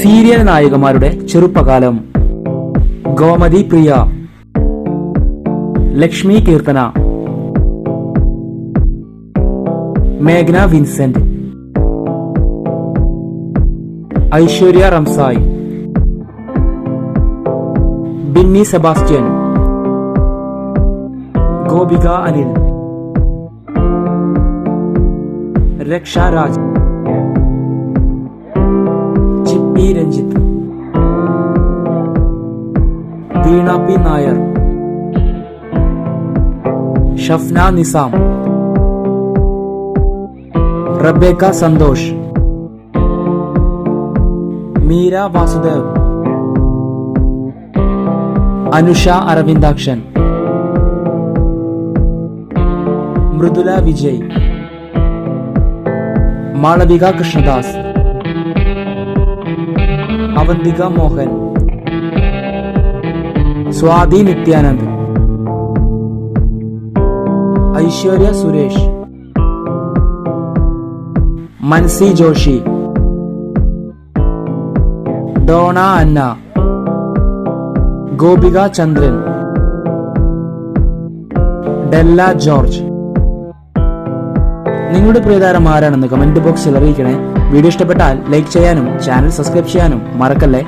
Serial നായികമാരുടെ ചെറുപ്പകാലം. Gomathi Priya Lakshmi Keerthana മേഘ്ന Vincent Aishwarya Ramsai Binny Sebastian Gopika Anil Raksha Raj Ranjith. Veena P Nair. Shafna Nizam. Rebecca Santhosh. Meera Vasudev. Anusha Aravindakshan. Mridula Vijay. Malavika Krishnadas. Avantika Mohan. Swathi Nityanand. Aishwarya Suresh. Mansi Joshi. Donna Anna. Gopika Chandran. Della George. നിങ്ങളുടെ പ്രിയതാരം ആരാണെന്ന് comment ബോക്സിൽ അറിയിക്കണേ. Video ഇഷ്ടപ്പെട്ടാൽ like ചെയ്യാനും channel subscribe ചെയ്യാനും മറക്കല്ലേ?